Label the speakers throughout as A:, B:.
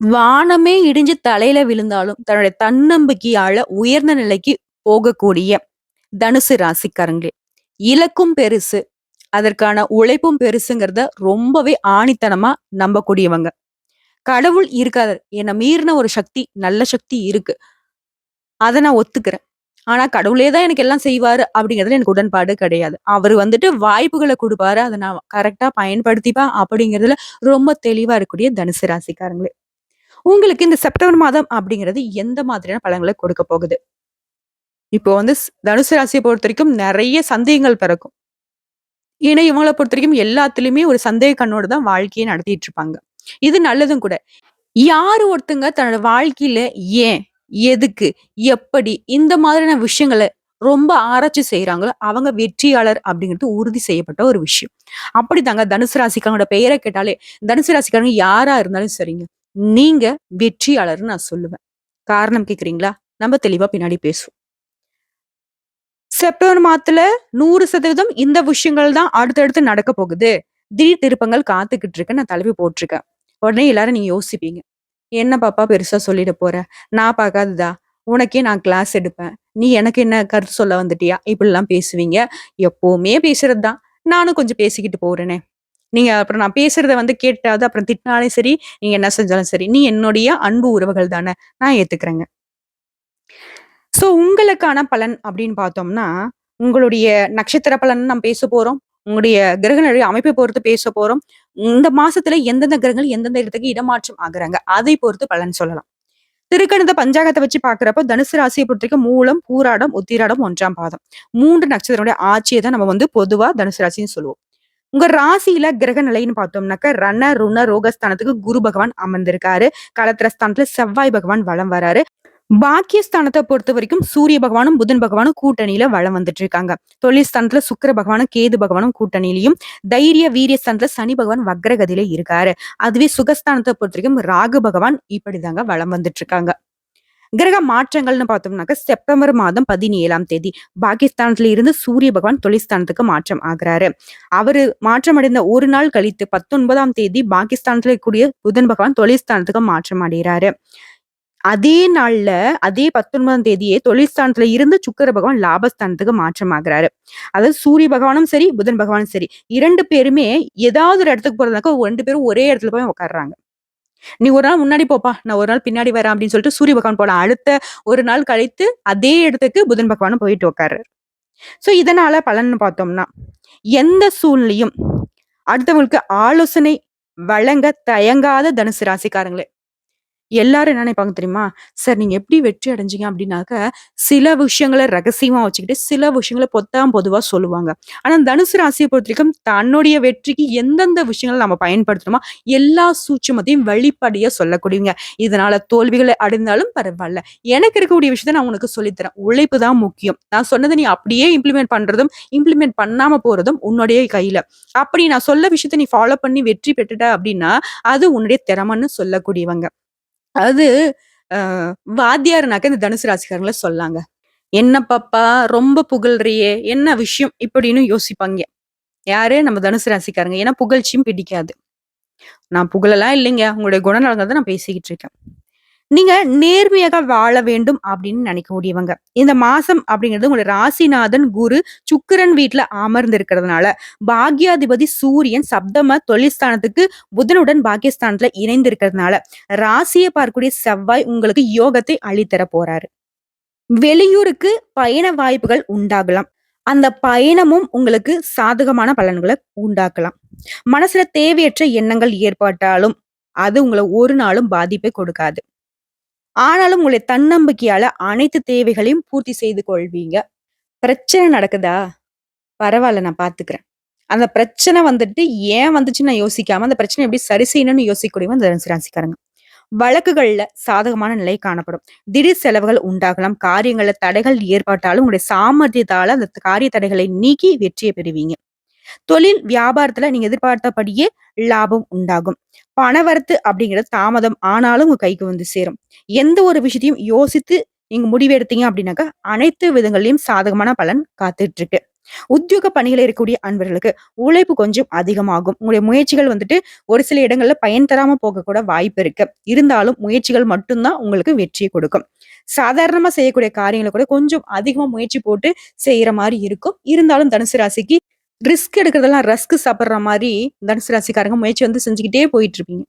A: வானமே இடிஞ்சு தலையில விழுந்தாலும் தன்னுடைய தன்னம்பிக்கையால உயர்ந்த நிலைக்கு போகக்கூடிய தனுசு ராசிக்காரங்களே. இலக்கும் பெருசு அதற்கான உழைப்பும் பெருசுங்கிறத ரொம்பவே ஆணித்தனமா நம்பக்கூடியவங்க. கடவுள் இருக்காது என்னை மீறின ஒரு சக்தி நல்ல சக்தி இருக்கு. அதை நான் ஒத்துக்கிறேன். ஆனா கடவுளே தான் எனக்கு எல்லாம் செய்வாரு அப்படிங்கிறதுல எனக்கு உடன்பாடு கிடையாது. அவர் வந்துட்டு வாய்ப்புகளை கொடுப்பாரு. அதை நான் கரெக்டா பயன்படுத்திப்பேன் அப்படிங்கிறதுல ரொம்ப தெளிவா இருக்கக்கூடிய தனுசு ராசிக்காரங்களே. உங்களுக்கு இந்த செப்டம்பர் மாதம் அப்படிங்கிறது எந்த மாதிரியான பலன்களை கொடுக்க போகுது? இப்போ வந்து தனுசு ராசியை பொறுத்த வரைக்கும் நிறைய சந்தேகங்கள் பிறக்கும். ஏன்னா இவங்களை பொறுத்த வரைக்கும் எல்லாத்துலயுமே ஒரு சந்தேக கண்ணோடு தான் வாழ்க்கையை நடத்திட்டு இருப்பாங்க. இது நல்லதும் கூட. யாரு ஒருத்தங்க தன்னோட வாழ்க்கையில ஏன் எதுக்கு எப்படி இந்த மாதிரியான விஷயங்களை ரொம்ப ஆராய்ச்சி செய்யறாங்களோ அவங்க வெற்றியாளர் அப்படிங்கிறது உறுதி செய்யப்பட்ட ஒரு விஷயம். அப்படிதாங்க தனுசு ராசிக்காரங்களோட பெயரை கேட்டாலே தனுசு ராசிக்காரங்க யாரா இருந்தாலும் சரிங்க. நீங்க வெற்றியாளர்னு நான் சொல்லுவேன். காரணம் கேக்குறீங்களா? நம்ம தெளிவா பின்னாடி பேசுவோம். செப்டம்பர் மாதத்துல நூறு சதவீதம் இந்த விஷயங்கள் தான் அடுத்தடுத்து நடக்க போகுது. திடீர் திருப்பங்கள் காத்துக்கிட்டு இருக்கு. நான் தலைவி போட்டிருக்கேன். உடனே எல்லாரும் நீங்க யோசிப்பீங்க. என்ன பாப்பா பெருசா சொல்லிட போற? நான் பார்க்காததா? உனக்கே நான் கிளாஸ் எடுப்பேன். நீ எனக்கு என்ன கருத்து சொல்ல வந்துட்டியா? இப்படிலாம் பேசுவீங்க. எப்பவுமே பேசுறது தான் நானும் கொஞ்சம் பேசிக்கிட்டு போறேனே. நீங்க அப்புறம் நான் பேசுறத வந்து கேட்டாவது அப்புறம் திட்டினாலும் சரி நீங்க என்ன செஞ்சாலும் சரி நீ என்னுடைய அன்பு உறவுகள் தானே நான் ஏத்துக்கிறேங்க. சோ உங்களுக்கான பலன் அப்படின்னு பார்த்தோம்னா உங்களுடைய நட்சத்திர பலன் நம்ம பேச போறோம் உங்களுடைய கிரகங்களுடைய அமைப்பை பொறுத்து பேச போறோம் இந்த மாசத்துல எந்தெந்த கிரகங்கள் எந்தெந்த இடத்துக்கு இடமாற்றம் ஆகுறாங்க அதை பொறுத்து பலன் சொல்லலாம். திருக்கணித பஞ்சாங்கத்தை வச்சு பாக்குறப்ப தனுசு ராசியை பொறுத்த வரைக்கும் மூலம் பூராடம் உத்திராடம் ஒன்றாம் பாதம். மூன்று நட்சத்திரனுடைய ஆட்சியை தான் நம்ம வந்து பொதுவா தனுசு ராசின்னு சொல்லுவோம். உங்க ராசியில கிரக நிலைன்னு பார்த்தோம்னாக்க ரண ருண ரோகஸ்தானத்துக்கு குரு பகவான் அமர்ந்திருக்காரு. கலத்திரஸ்தானத்துல செவ்வாய் பகவான் வளம் வராரு. பாக்கியஸ்தானத்தை பொறுத்த வரைக்கும் சூரிய பகவானும் புதன் பகவானும் கூட்டணியில வளம் வந்துட்டு இருக்காங்க தொழில்ஸ்தானத்துல சுக்கர சுக்கிர பகவானும் கேது பகவானும் கூட்டணியிலையும் தைரிய வீரிய ஸ்தானத்துல சனி பகவான் வக்ரகதியில இருக்காரு. அதுவே சுகஸ்தானத்தை பொறுத்த வரைக்கும் ராகு பகவான் இப்படிதாங்க வளம் வந்துட்டு இருக்காங்க கிரக மாற்றங்கள்னு பார்த்தோம்னாக்க செப்டம்பர் மாதம் பதினேழாம் தேதி பாகிஸ்தான்ல இருந்து சூரிய பகவான் தொழில்ஸ்தானத்துக்கு மாற்றம் ஆகிறாரு. அவரு மாற்றமடைந்த ஒரு நாள் கழித்து பத்தொன்பதாம் தேதி பாகிஸ்தான்ல கூடிய புதன் பகவான் தொழில்ஸ்தானத்துக்கு மாற்றம் அடைகிறாரு அதே நாள்ல அதே பத்தொன்பதாம் தேதியே தொழில்ஸ்தானத்துல இருந்து சுக்கர பகவான் லாபஸ்தானத்துக்கு மாற்றம் ஆகுறாரு. அதாவது சூரிய பகவானும் சரி புதன் பகவானும் சரி இரண்டு பேருமே ஏதாவது ஒரு இடத்துக்கு போறதுனாக்கா ரெண்டு பேரும் ஒரே இடத்துல போய் உட்காடுறாங்க நீ ஒரு நாள் முன்னாடி போப்பா நான் ஒரு நாள் பின்னாடி வரேன் அப்படின்னு சொல்லிட்டு சூரிய பகவான் போலாம் அடுத்த ஒரு நாள் கழித்து அதே இடத்துக்கு புதன் பகவானும் போயிட்டு உட்காரு சோ இதனால பலன் பார்த்தோம்னா எந்த சூழ்நிலையும் அடுத்தவங்களுக்கு ஆலோசனை வழங்க தயங்காத தனுசு ராசிக்காரங்களே. எல்லாரும் என்ன நினைப்பாங்க தெரியுமா? சார் நீங்க எப்படி வெற்றி அடைஞ்சீங்க? அப்படின்னாக்க சில விஷயங்களை ரகசியமா வச்சுக்கிட்டு சில விஷயங்களை பொத்தாம் பொதுவா சொல்லுவாங்க. ஆனா தனுசு ராசியை பொறுத்த வரைக்கும் தன்னுடைய வெற்றிக்கு எந்தெந்த விஷயங்களை நம்ம பயன்படுத்தணுமோ எல்லா சூட்சமத்தையும் வெளிப்படையா சொல்லக்கூடியவங்க. இதனால தோல்விகளை அடைந்தாலும் பரவாயில்ல. எனக்கு இருக்கக்கூடிய விஷயத்த நான் உனக்கு சொல்லித்தரேன். உழைப்பு தான் முக்கியம். நான் சொன்னதை நீ அப்படியே இம்ப்ளிமெண்ட் பண்றதும் இம்ப்ளிமெண்ட் பண்ணாம போறதும் உன்னுடைய கையில. அப்படி நான் சொல்ல விஷயத்த நீ ஃபாலோ பண்ணி வெற்றி பெற்றுட்ட அப்படின்னா அது உன்னுடைய திறமைன்னு சொல்லக்கூடியவங்க. அது அஹ், வாத்தியார்னாக்க இந்த தனுசு ராசிக்காரங்கள சொல்லாங்க. என்ன பாப்பா? ரொம்ப புகழ்றியே. என்ன விஷயம்? இப்படின்னு யோசிப்பாங்க. யாரு? நம்ம தனுசு ராசிக்காரங்க. ஏன்னா புகழ்ச்சியும் பிடிக்காது. நான் புகழலாம் இல்லைங்க. உங்களுடைய குணநலங்கள் தான் நான் பேசிக்கிட்டு இருக்கேன். நீங்க நேர்மையாக வாழ வேண்டும் அப்படின்னு நினைக்கக்கூடியவங்க. இந்த மாசம் அப்படிங்கிறது உங்களுடைய ராசிநாதன் குரு சுக்கிரன் வீட்டுல அமர்ந்து இருக்கிறதுனால பாக்யாதிபதி சூரியன் சப்தம தொழில்ஸ்தானத்துக்கு புதனுடன் பாக்கியஸ்தானத்துல இணைந்து இருக்கிறதுனால ராசியை பார்க்கக்கூடிய செவ்வாய் உங்களுக்கு யோகத்தை அளித்தர போறாரு. வெளியூருக்கு பயண வாய்ப்புகள் உண்டாகலாம். அந்த பயணமும் உங்களுக்கு சாதகமான பலன்களை உண்டாக்கலாம். மனசுல தேவையற்ற எண்ணங்கள் ஏற்பட்டாலும் அது உங்களை ஒரு நாளும் பாதிப்பை கொடுக்காது. ஆனாலும் உங்களுடைய தன்னம்பிக்கையால அனைத்து தேவைகளையும் பூர்த்தி செய்து கொள்வீங்க. பிரச்சனை நடக்குதா? பரவாயில்ல நான் பாத்துக்கிறேன். அந்த பிரச்சனை வந்துட்டு ஏன் வந்துச்சுன்னு நான் யோசிக்காம அந்த பிரச்சனை எப்படி சரி செய்யணும்னு யோசிக்கக்கூடியவங்க அந்த தனுசு ராசிக்காரங்க. வழக்குகள்ல சாதகமான நிலை காணப்படும். திடீர் செலவுகள் உண்டாகலாம். காரியங்கள்ல தடைகள் ஏற்பட்டாலும் உங்களுடைய சாமர்த்தியத்தால அந்த காரிய தடைகளை நீக்கி வெற்றியை பெறுவீங்க. தொழில் வியாபாரத்துல நீங்க எதிர்பார்த்தபடியே லாபம் உண்டாகும். பணவரத்து அப்படிங்கிறது தாமதம் ஆனாலும் உங்க கைக்கு வந்து சேரும். எந்த ஒரு விஷயத்தையும் யோசித்து நீங்க முடிவெடுத்தீங்க அப்படின்னாக்கா அனைத்து விதங்களையும் சாதகமான பலன் காத்துட்டு இருக்கு உத்தியோக பணிகள் இருக்கக்கூடிய அன்பர்களுக்கு உழைப்பு கொஞ்சம் அதிகமாகும். உங்களுடைய முயற்சிகள் வந்துட்டு ஒரு சில இடங்கள்ல பயன் தராம போக கூட வாய்ப்பு இருக்கு. இருந்தாலும் முயற்சிகள் மட்டும்தான் உங்களுக்கு வெற்றியை கொடுக்கும். சாதாரணமா செய்யக்கூடிய காரியங்களை கூட கொஞ்சம் அதிகமா முயற்சி போட்டு செய்யற மாதிரி இருக்கும். இருந்தாலும் தனுசு ராசிக்கு ரிஸ்க் எடுக்கிறதெல்லாம் ரஸ்க் சாப்பிட்ற மாதிரி தனுசு ராசிக்காரங்க முயற்சி வந்து செஞ்சுக்கிட்டே போயிட்டு இருப்பீங்க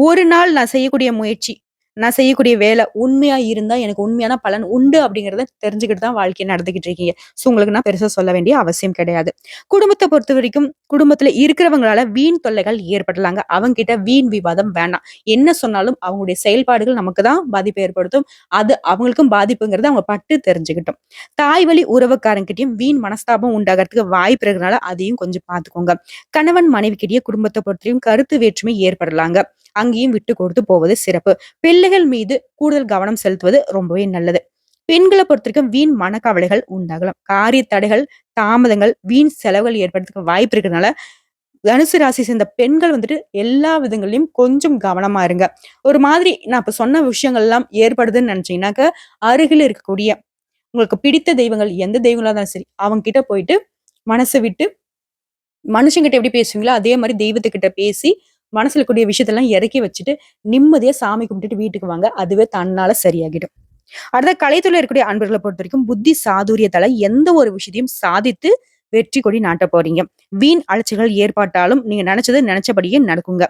A: ஒரு நாள் நான் செய்யக்கூடிய முயற்சி நான் செய்யக்கூடிய வேலை உண்மையா இருந்தா எனக்கு உண்மையான பலன் உண்டு அப்படிங்கறத தெரிஞ்சுக்கிட்டு தான் வாழ்க்கையை நடந்துகிட்டு இருக்கீங்க. ஸோ உங்களுக்கு நான் பெருசா சொல்ல வேண்டிய அவசியம் கிடையாது. குடும்பத்தை பொறுத்த வரைக்கும் குடும்பத்துல இருக்கிறவங்களால வீண் தொல்லைகள் ஏற்படலாங்க. அவங்க கிட்ட வீண் விவாதம் வேண்டாம் என்ன சொன்னாலும் அவங்களுடைய செயல்பாடுகள் நமக்கு தான் பாதிப்பு ஏற்படுத்தும். அது அவங்களுக்கும் பாதிப்புங்கிறத அவங்க பட்டு தெரிஞ்சுக்கிட்டோம். தாய் வழி உறவுக்காரங்கிட்டையும் வீண் மனஸ்தாபம் உண்டாகிறதுக்கு வாய்ப்பு இருக்கிறதுனால அதையும் கொஞ்சம் பார்த்துக்கோங்க. கணவன் மனைவிக்கிட்டயே குடும்பத்தை பொறுத்தவரையும் கருத்து வேற்றுமை ஏற்படலாங்க. அங்கேயும் விட்டு கொடுத்து போவது சிறப்பு. பிள்ளைகள் மீது கூடுதல் கவனம் செலுத்துவது ரொம்பவே நல்லது. பெண்களை பொறுத்தவரைக்கும் வீண் மனக்கவலைகள் உண்டாகலாம். காரிய தடைகள் தாமதங்கள் வீண் செலவுகள் ஏற்படுறதுக்கு வாய்ப்பு இருக்கிறதுனால தனுசு ராசி சேர்ந்த பெண்கள் வந்துட்டு எல்லா விதங்களையும் கொஞ்சம் கவனமா இருங்க. ஒரு மாதிரி நான் இப்ப சொன்ன விஷயங்கள் எல்லாம் ஏற்படுதுன்னு நினைச்சீங்கன்னாக்க அருகில் இருக்கக்கூடிய உங்களுக்கு பிடித்த தெய்வங்கள் எந்த தெய்வங்களா இருந்தாலும் சரி அவங்க கிட்ட போயிட்டு மனசை விட்டு மனுஷங்கிட்ட எப்படி பேசுவீங்களோ அதே மாதிரி தெய்வத்துக்கிட்ட பேசி மனசுல கூடிய விஷயத்தெல்லாம் இறக்கி வச்சுட்டு நிம்மதியா சாமி கும்பிட்டுட்டு வீட்டுக்கு வாங்க. அதுவே தன்னால சரியாகிடும். அடுத்த கலைத்துறையில் இருக்கக்கூடிய அன்பர்களை பொறுத்த வரைக்கும் புத்தி சாதுரியத்தால எந்த ஒரு விஷயத்தையும் சாதித்து வெற்றி கொடி நாட்ட போறீங்க. வீண் அலைச்சல்கள் ஏற்பட்டாலும் நீங்க நினைச்சது நினைச்சபடியே நடக்குங்க.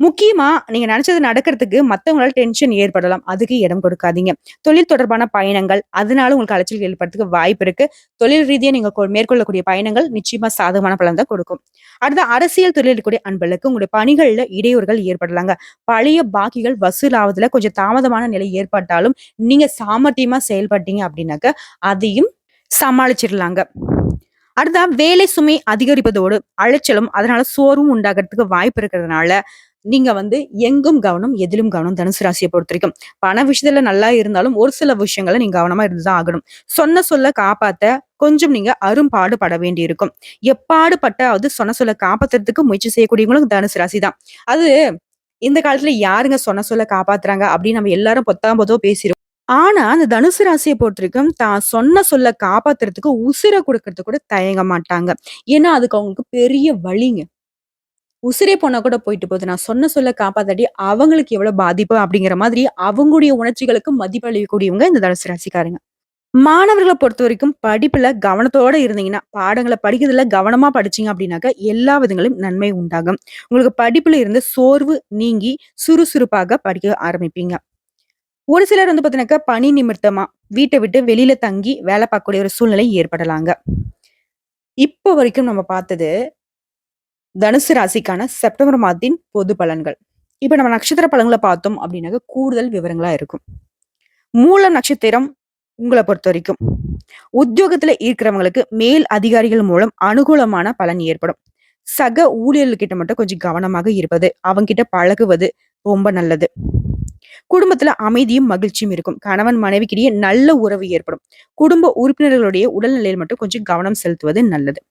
A: முக்கியமா நீங்க நினைச்சது நடக்கிறதுக்கு மத்தவங்களால டென்ஷன் ஏற்படலாம். அதுக்கு இடம் கொடுக்காதீங்க. தொழில் தொடர்பான பயணங்கள் அதனால உங்களுக்கு அலைச்சல் ஏற்படுறதுக்கு வாய்ப்பு இருக்கு. தொழில் ரீதியா நீங்க மேற்கொள்ளக்கூடிய பயணங்கள் நிச்சயமா சாதகமான பலன் தான் கொடுக்கும். அடுத்த அரசியல் தொழில் இருக்கக்கூடிய அன்பர்களுக்கு உங்களுடைய பணிகள்ல இடையூறுகள் ஏற்படலாங்க. பழைய பாக்கிகள் வசூலாவதுல கொஞ்சம் தாமதமான நிலை ஏற்பட்டாலும் நீங்க சாமர்த்தியமா செயல்பட்டீங்க அப்படின்னாக்க அதையும் சமாளிச்சிடலாங்க அடுத்தா வேலை சுமை அதிகரிப்பதோடு அலைச்சலும் அதனால சோர்வும் உண்டாகிறதுக்கு வாய்ப்பு இருக்கிறதுனால நீங்க வந்து எங்கும் கவனம் எதிலும் கவனம் தனுசு ராசியை பொறுத்த வரைக்கும். பண விஷயத்துல நல்லா இருந்தாலும் ஒரு சில விஷயங்களை நீங்க கவனமா இருந்துதான் ஆகணும். சொன்ன சொல்ல காப்பாத்த கொஞ்சம் நீங்க அரும்பாடுபட வேண்டி இருக்கும் எப்பாடுபட்டாவது சொன்ன சொல்ல காப்பாத்துறதுக்கு முயற்சி செய்யக்கூடியவங்களும் தனுசு ராசி தான் அது இந்த காலத்துல யாருங்க சொன்ன சொல்ல காப்பாத்துறாங்க அப்படின்னு நம்ம எல்லாரும் பொத்தாம் பொதோ பேசிரும் ஆனா அந்த தனுசு ராசியை பொறுத்த வரைக்கும் தான் சொன்ன சொல்ல காப்பாத்துறதுக்கு உசிரை கொடுக்கறதுக்கு கூட தயங்க மாட்டாங்க. ஏன்னா அதுக்கு அவங்களுக்கு பெரிய வழிங்க. உசிரே போனா கூட போயிட்டு போகுது. நான் சொன்ன சொல்ல காப்பாத்தாட்டி அவங்களுக்கு எவ்வளவு பாதிப்பு அப்படிங்கிற மாதிரி அவங்களுடைய உணர்ச்சிகளுக்கு மதிப்பளிக்கக்கூடியவங்க இந்த தனுசு ராசிக்காரங்க. மாணவர்களை பொறுத்த வரைக்கும் படிப்புல கவனத்தோட இருந்தீங்கன்னா பாடங்களை படிக்கிறதுல கவனமா படிச்சீங்க அப்படின்னாக்க எல்லா விதங்களும் நன்மை உண்டாகும். உங்களுக்கு படிப்புல இருந்து சோர்வு நீங்கி சுறுசுறுப்பாக படிக்க ஆரம்பிப்பீங்க. ஒரு சிலர் வந்து பாத்தீங்கன்னாக்கா பணி நிமித்தமா வீட்டை விட்டு வெளியில தங்கி வேலை பார்க்கக்கூடிய ஒரு சூழ்நிலை ஏற்படலாங்க. இப்போ வரைக்கும் நம்ம பார்த்தது தனுசு ராசிக்கான செப்டம்பர் மாதத்தின் பொது பலன்கள். இப்ப நம்ம நட்சத்திர பலன்களை பார்த்தோம் அப்படின்னாக்க கூடுதல் விவரங்களா இருக்கும். மூல நட்சத்திரம் உங்களை பொறுத்த வரைக்கும். உத்தியோகத்துல இருக்கிறவங்களுக்கு மேல் அதிகாரிகள் மூலம் அனுகூலமான பலன் ஏற்படும். சக ஊழியர்கிட்ட மட்டும் கொஞ்சம் கவனமாக இருப்பது அவங்க கிட்ட பழகுவது ரொம்ப நல்லது. குடும்பத்துல அமைதியும் மகிழ்ச்சியும் இருக்கும். கணவன் மனைவிக்கிடையே நல்ல உறவு ஏற்படும். குடும்ப உறுப்பினர்களுடைய உடல்நிலையில் மட்டும் கொஞ்சம் கவனம் செலுத்துவது நல்லது.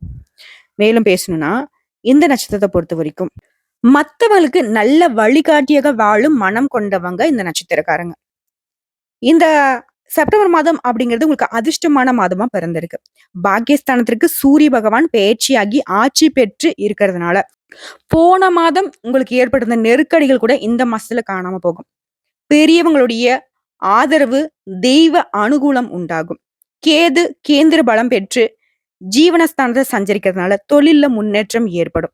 A: மேலும் பேசணும்னா இந்த நட்சத்திரத்தை பொறுத்த வரைக்கும். மத்தவங்களுக்கு நல்ல வழிகாட்டியாக வாழும் மனம் கொண்டவங்க இந்த நட்சத்திரக்காரங்க. இந்த செப்டம்பர் மாதம் அப்படிங்கிறது உங்களுக்கு அதிர்ஷ்டமான மாதமா பிறந்திருக்கு. பாக்கியஸ்தானத்திற்கு சூரிய பகவான் பயிற்சியாகி ஆட்சி பெற்று இருக்கிறதுனால போன மாதம் உங்களுக்கு ஏற்பட்டிருந்த நெருக்கடிகள் கூட இந்த மாசத்துல காணாம போகும். பெரியவங்களுடைய ஆதரவு தெய்வ அனுகூலம் உண்டாகும். கேது கேந்திர பலம் பெற்று ஜீவனஸ்தானத்தை சஞ்சரிக்கிறதுனால தொழில்ல முன்னேற்றம் ஏற்படும்.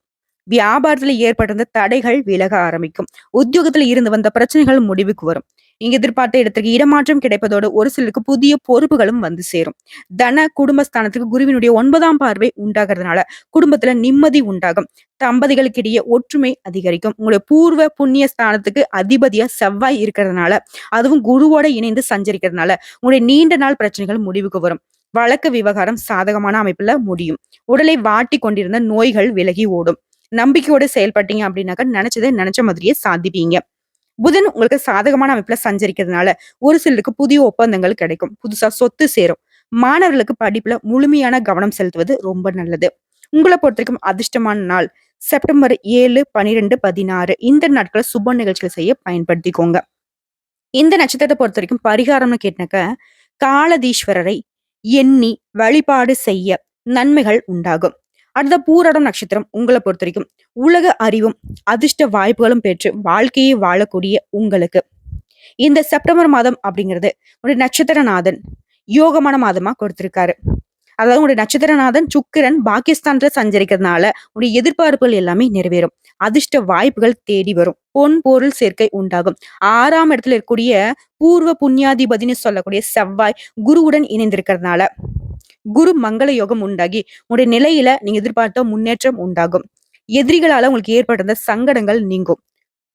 A: வியாபாரத்துல ஏற்பட்டிருந்த தடைகள் விலக ஆரம்பிக்கும். உத்தியோகத்துல இருந்து வந்த பிரச்சனைகள் முடிவுக்கு வரும். நீங்க எதிர்பார்த்த இடத்திற்கு இடமாற்றம் கிடைப்பதோடு ஒரு சிலருக்கு புதிய பொறுப்புகளும் வந்து சேரும். தன குடும்பஸ்தானத்துக்கு குருவினுடைய ஒன்பதாம் பார்வை உண்டாகிறதுனால குடும்பத்துல நிம்மதி உண்டாகும். தம்பதிகளுக்கிடையே ஒற்றுமை அதிகரிக்கும். உங்களுடைய பூர்வ புண்ணிய ஸ்தானத்துக்கு அதிபதியா செவ்வாய் இருக்கிறதுனால அதுவும் குருவோட இணைந்து சஞ்சரிக்கிறதுனால உங்களுடைய நீண்ட நாள் பிரச்சனைகள் முடிவுக்கு வரும். வழக்கு விவகாரம் சாதகமான அமைப்புல முடியும். உடலை வாட்டி கொண்டிருந்த நோய்கள் விலகி ஓடும். நம்பிக்கையோட செயல்பட்டீங்க அப்படின்னாக்க நினைச்சதை நினைச்ச மாதிரியே சாதிப்பீங்க. புதன் உங்களுக்கு சாதகமான அமைப்புல சஞ்சரிக்கிறதுனால ஒரு சிலருக்கு புதிய ஒப்பந்தங்கள் கிடைக்கும். புதுசா சொத்து சேரும். மாணவர்களுக்கு படிப்புல முழுமையான கவனம் செலுத்துவது ரொம்ப நல்லது. உங்களை பொறுத்த வரைக்கும் அதிர்ஷ்டமான நாள். செப்டம்பர் ஏழு பனிரெண்டு பதினாறு. இந்த நாட்களை சுப நிகழ்ச்சிகள் செய்ய பயன்படுத்திக்கோங்க. இந்த நட்சத்திரத்தை பொறுத்த வரைக்கும் பரிகாரம்னு கேட்டினாக்க காலதீஸ்வரரை எண்ணி வழிபாடு செய்ய நன்மைகள் உண்டாகும். அடுத்த பூராடம் நட்சத்திரம் உங்களை பொறுத்த வரைக்கும். உலக அறிவும் அதிர்ஷ்ட வாய்ப்புகளும் பெற்று வாழ்க்கையை வாழக்கூடிய உங்களுக்கு. இந்த செப்டம்பர் மாதம் அப்படிங்கிறது ஒரு நட்சத்திரநாதன் யோகமான மாதமா கொடுத்திருக்காரு. அதாவது உங்களுடைய நட்சத்திரநாதன் சுக்கிரன் பாகிஸ்தான்ல சஞ்சரிக்கிறதுனால உடைய எதிர்பார்ப்புகள் எல்லாமே நிறைவேறும். அதிர்ஷ்ட வாய்ப்புகள் தேடி வரும். பொன் பொருள் சேர்க்கை உண்டாகும். ஆறாம் இடத்துல இருக்கக்கூடிய பூர்வ புண்ணியாதிபதினு சொல்லக்கூடிய செவ்வாய் குருவுடன் இணைந்திருக்கிறதுனால குரு மங்கள யோகம் உண்டாகி உங்களுடைய நிலையில நீங்க எதிர்பார்த்த முன்னேற்றம் உண்டாகும். எதிரிகளால உங்களுக்கு ஏற்பட்டிருந்த சங்கடங்கள் நீங்கும்.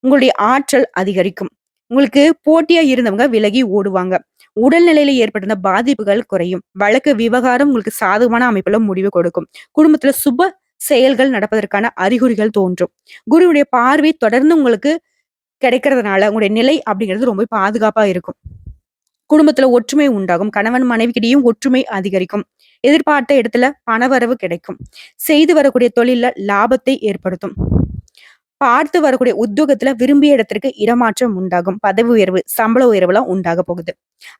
A: உங்களுடைய ஆற்றல் அதிகரிக்கும். உங்களுக்கு போட்டியா இருந்தவங்க விலகி ஓடுவாங்க. உடல்நிலையில ஏற்பட்டிருந்த பாதிப்புகள் குறையும். வழக்கு விவகாரம் உங்களுக்கு சாதகமான அமைப்புல முடிவு கொடுக்கும். குடும்பத்துல சுப செயல்கள் நடப்பதற்கான அறிகுறிகள் தோன்றும். குருவுடைய பார்வை தொடர்ந்து உங்களுக்கு கிடைக்கிறதுனால உங்களுடைய நிலை அப்படிங்கிறது ரொம்ப பாதுகாப்பா இருக்கும். குடும்பத்துல ஒற்றுமை உண்டாகும். கணவன் மனைவிக்கிடையும் ஒற்றுமை அதிகரிக்கும். எதிர்பார்த்த இடத்துல பணவரவு கிடைக்கும். செய்து வரக்கூடிய தொழில லாபத்தை ஏற்படுத்தும். பார்த்து வரக்கூடிய உத்தியோகத்துல விரும்பிய இடத்திற்கு இடமாற்றம் உண்டாகும். பதவி உயர்வு சம்பள உயர்வுலாம் உண்டாக போகுது.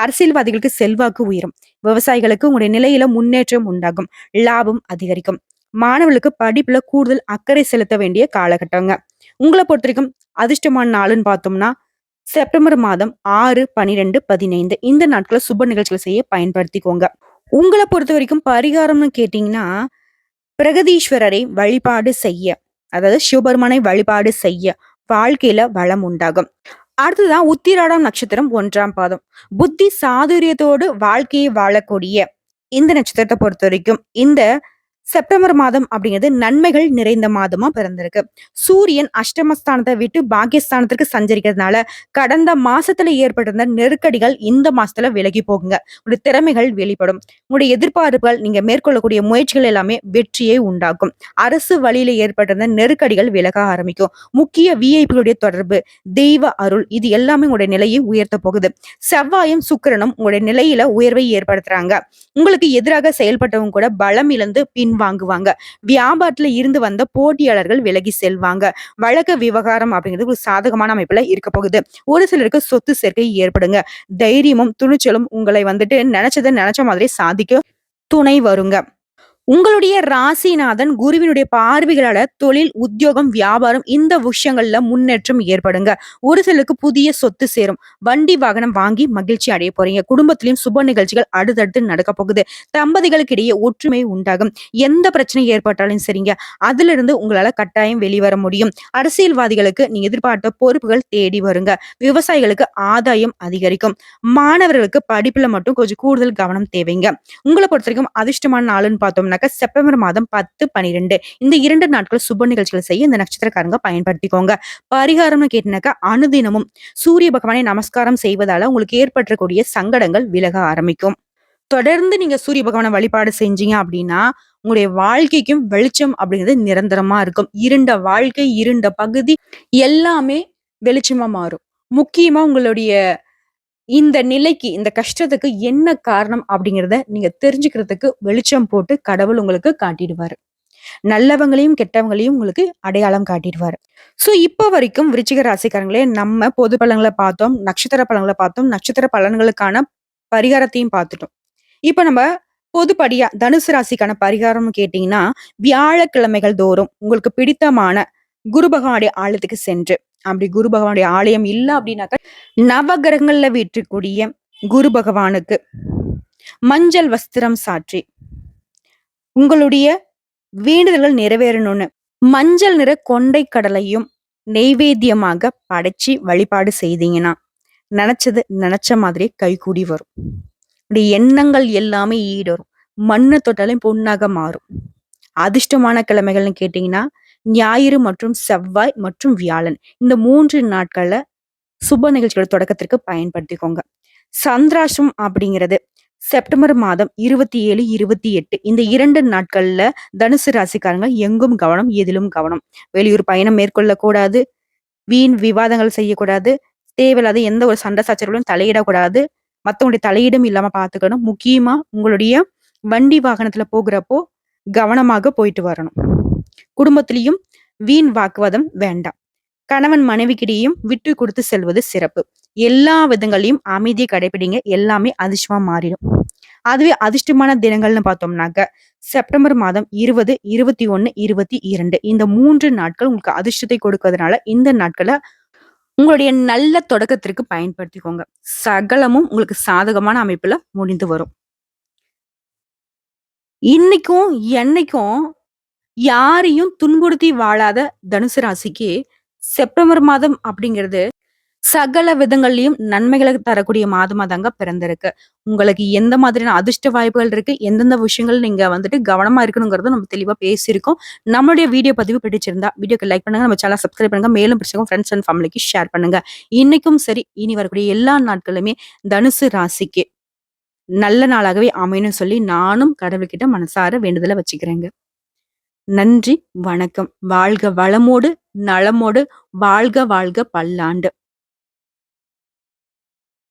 A: அரசியல்வாதிகளுக்கு செல்வாக்கு உயரும். விவசாயிகளுக்கு உங்களுடைய நிலையில முன்னேற்றம் உண்டாகும். லாபம் அதிகரிக்கும். மாணவர்களுக்கு படிப்புல கூடுதல் அக்கறை செலுத்த வேண்டிய காலகட்டங்க. உங்களை பொறுத்த வரைக்கும் அதிர்ஷ்டமான நாளுன்னு பார்த்தோம்னா செப்டம்பர் மாதம் ஆறு பனிரெண்டு பதினைந்து. இந்த நாட்களை சுப நிகழ்ச்சிகள் செய்ய பயன்படுத்திக்கோங்க. உங்களை பொறுத்த வரைக்கும் பரிகாரம்னு கேட்டீங்கன்னா பிரகதீஸ்வரரை வழிபாடு செய்ய. அதாவது சிவபெருமானை வழிபாடு செய்ய வாழ்க்கையில வளம் உண்டாகும். அடுத்ததான் உத்திராடம் நட்சத்திரம் ஒன்றாம் பாதம். புத்தி சாதுரியத்தோடு வாழ்க்கையை வாழக்கூடிய இந்த நட்சத்திரத்தை பொறுத்த வரைக்கும் இந்த செப்டம்பர் மாதம் அப்படிங்கிறது நன்மைகள் நிறைந்த மாதமா பிறந்திருக்கு. சூரியன் அஷ்டமஸ்தானத்தை விட்டு பாக்கியஸ்தானத்திற்கு சஞ்சரிக்கிறதுனால கடந்த மாசத்துல ஏற்பட்டிருந்த நெருக்கடிகள் இந்த மாசத்துல விலகி போகுங்க. உங்களுடைய திறமைகள் வெளிப்படும். உங்களுடைய எதிர்பார்ப்புகள் நீங்க மேற்கொள்ளக்கூடிய முயற்சிகள் எல்லாமே வெற்றியை உண்டாக்கும். அரசு வழியில ஏற்பட்டிருந்த நெருக்கடிகள் விலக ஆரம்பிக்கும். முக்கிய விஐபிகளுடைய தொடர்பு தெய்வ அருள் இது எல்லாமே உங்களுடைய நிலையை உயர்த்த போகுது. செவ்வாயும் சுக்கிரனும் உங்களுடைய நிலையில உயர்வை ஏற்படுத்துறாங்க. உங்களுக்கு எதிராக செயல்பட்டவங்க கூட பலம் இழந்து பின் வாங்குவாங்க. வியாபாரத்துல இருந்து வந்த போட்டியாளர்கள் விலகி செல்வாங்க. வழக்கு விவகாரம் அப்படிங்கிறது ஒரு சாதகமான அமைப்புல இருக்க போகுது. ஒரு சிலருக்கு சொத்து சேர்க்கை ஏற்படுங்க. தைரியமும் துணிச்சலும் உங்களை வந்துட்டு நினைச்சதை நினைச்ச மாதிரி சாதிக்க துணை வருங்க. உங்களுடைய ராசிநாதன் குருவினுடைய பார்வைகளால தொழில் உத்தியோகம் வியாபாரம் இந்த விஷயங்கள்ல முன்னேற்றம் ஏற்படுங்க. ஒரு சிலருக்கு புதிய சொத்து சேரும். வண்டி வாகனம் வாங்கி மகிழ்ச்சி அடைய போறீங்க. குடும்பத்திலையும் சுப நிகழ்ச்சிகள் அடுத்தடுத்து நடக்க போகுது. தம்பதிகளுக்கு இடையே ஒற்றுமை உண்டாகும். எந்த பிரச்சனை ஏற்பட்டாலும் சரிங்க. அதுல இருந்து உங்களால கட்டாயம் வெளிவர முடியும். அரசியல்வாதிகளுக்கு நீங்க எதிர்பார்த்த பொறுப்புகள் தேடி வருங்க. விவசாயிகளுக்கு ஆதாயம் அதிகரிக்கும். மாணவர்களுக்கு படிப்புல மட்டும் கொஞ்சம் கூடுதல் கவனம் தேவைங்க. உங்களை பொறுத்த வரைக்கும் அதிர்ஷ்டமான நாளுன்னு குறிப்பாக செப்டம்பர் மாதம் பத்து பனிரெண்டு. இந்த இரண்டு நாட்கள் சுப நிகழ்ச்சிகள் செய்ய இந்த நட்சத்திரக்காரங்க பயன்படுத்திக்கோங்க. பரிகாரம்னு கேட்டினாக்கா அனுதினமும் சூரிய பகவானை நமஸ்காரம் செய்வதால உங்களுக்கு ஏற்பட்டக்கூடிய சங்கடங்கள் விலக ஆரம்பிக்கும். தொடர்ந்து நீங்க சூரிய பகவானை வழிபாடு செஞ்சீங்க அப்படின்னா உங்களுடைய வாழ்க்கைக்கும் வெளிச்சம் அப்படிங்கிறது நிரந்தரமா இருக்கும். இருண்ட வாழ்க்கை இருண்ட பகுதி எல்லாமே வெளிச்சமா மாறும். முக்கியமா உங்களுடைய இந்த நிலைக்கு இந்த கஷ்டத்துக்கு என்ன காரணம் அப்படிங்கிறத நீங்க தெரிஞ்சுக்கிறதுக்கு வெளிச்சம் போட்டு கடவுள் உங்களுக்கு காட்டிடுவாரு. நல்லவங்களையும் கெட்டவங்களையும் உங்களுக்கு அடையாளம் காட்டிடுவார். சோ இப்போ வரைக்கும் விருச்சிக ராசிக்காரங்களே நம்ம பொது பலன்களை பார்த்தோம் நட்சத்திர பலன்களை பார்த்தோம் நட்சத்திர பலன்களுக்கான பரிகாரத்தையும் பார்த்துட்டோம். இப்போ நம்ம பொதுப்படியா தனுசு ராசிக்கான பரிகாரம்னு கேட்டீங்கன்னா வியாழக்கிழமைகள் தோறும் உங்களுக்கு பிடித்தமான குரு பகவானுடைய ஆலயத்துக்கு சென்று அப்படி குரு பகவானுடைய ஆலயம் இல்லை அப்படின்னாக்க நவகிரகங்கள்ல வீற்றக்கூடிய குரு பகவானுக்கு மஞ்சள் வஸ்திரம் சாற்றி உங்களுடைய வேண்டுதல்கள் நிறைவேறணும்னு மஞ்சள் நிற கொண்டை கடலையும் நெய்வேத்தியமாக படைச்சு வழிபாடு செய்தீங்கன்னா நினைச்சது நினைச்ச மாதிரி கைகூடி வரும். அப்படி எண்ணங்கள் எல்லாமே ஈடரும். மண்ணை தொட்டாலும் பொண்ணாக மாறும். அதிர்ஷ்டமான கிழமைகள்னு கேட்டீங்கன்னா ஞாயிறு மற்றும் செவ்வாய் மற்றும் வியாழன். இந்த மூன்று நாட்கள்ல சுப நிகழ்ச்சிகள் தொடக்கத்திற்கு பயன்படுத்திக்கோங்க. சந்திராஷ்டம் அப்படிங்கிறது செப்டம்பர் மாதம் இருபத்தி ஏழு இருபத்தி எட்டு இந்த இரண்டு நாட்கள்ல தனுசு ராசிக்காரங்க எங்கும் கவனம் எதிலும் கவனம். வெளியூர் பயணம் மேற்கொள்ளக்கூடாது. வீண் விவாதங்கள் செய்யக்கூடாது. தேவையில்லாத எந்த ஒரு சண்டை சச்சரவுகளும் தலையிடக்கூடாது. மற்றவங்களுடைய தலையீடும் இல்லாம பாத்துக்கணும் முக்கியமா உங்களுடைய வண்டி வாகனத்துல போகிறப்போ கவனமாக போயிட்டு வரணும். குடும்பத்திலையும் வீண் வாக்குவாதம் வேண்டாம். கணவன் மனைவிக்கிடையும் விட்டு கொடுத்து செல்வது சிறப்பு. எல்லா விதங்களையும் அமைதியை கடைபிடிங்க எல்லாமே அதிர்ஷ்டமா மாறிடும். அதுவே அதிர்ஷ்டமான தினங்கள்னு பார்த்தோம்னாக்க செப்டம்பர் மாதம் இருபது இருபத்தி ஒன்னு இருபத்தி இரண்டு. இந்த மூன்று நாட்கள் உங்களுக்கு அதிர்ஷ்டத்தை கொடுக்கறதுனால இந்த நாட்களை உங்களுடைய நல்ல தொடக்கத்திற்கு பயன்படுத்திக்கோங்க. சகலமும் உங்களுக்கு சாதகமான அமைப்புல முடிந்து வரும். இன்னைக்கும் என்னைக்கும் யாரையும் துன்புறுத்தி வாழாத தனுசு ராசிக்கு செப்டம்பர் மாதம் அப்படிங்கிறது சகல விதங்கள்லயும் நன்மைகளை தரக்கூடிய மாதமா தாங்க பிறந்திருக்கு. உங்களுக்கு எந்த மாதிரியான அதிர்ஷ்ட வாய்ப்புகள் இருக்கு எந்தெந்த விஷயங்கள் நீங்க வந்துட்டு கவனமா இருக்கணுங்கிறத நம்ம தெளிவா பேசியிருக்கோம். நம்மளுடைய வீடியோ பதிவு பிடிச்சிருந்தா வீடியோக்கு லைக் பண்ணுங்க நம்ம சேனல் சப்ஸ்கிரைப் பண்ணுங்க மேலும் பிடிச்சவங்க ஃப்ரெண்ட்ஸ் அண்ட் ஃபேமிலிக்கு ஷேர் பண்ணுங்க. இன்னைக்கும் சரி இனி வரக்கூடிய எல்லா நாட்களுமே தனுசு ராசிக்கு நல்ல நாளாகவே அமையணும்னு சொல்லி நானும் கடவுள்கிட்ட மனசார வேண்டுதலை வச்சுக்கிறேங்க. நன்றி வணக்கம். வாழ்க வளமோடு நலமோடு வாழ்க வாழ்க பல்லாண்டு.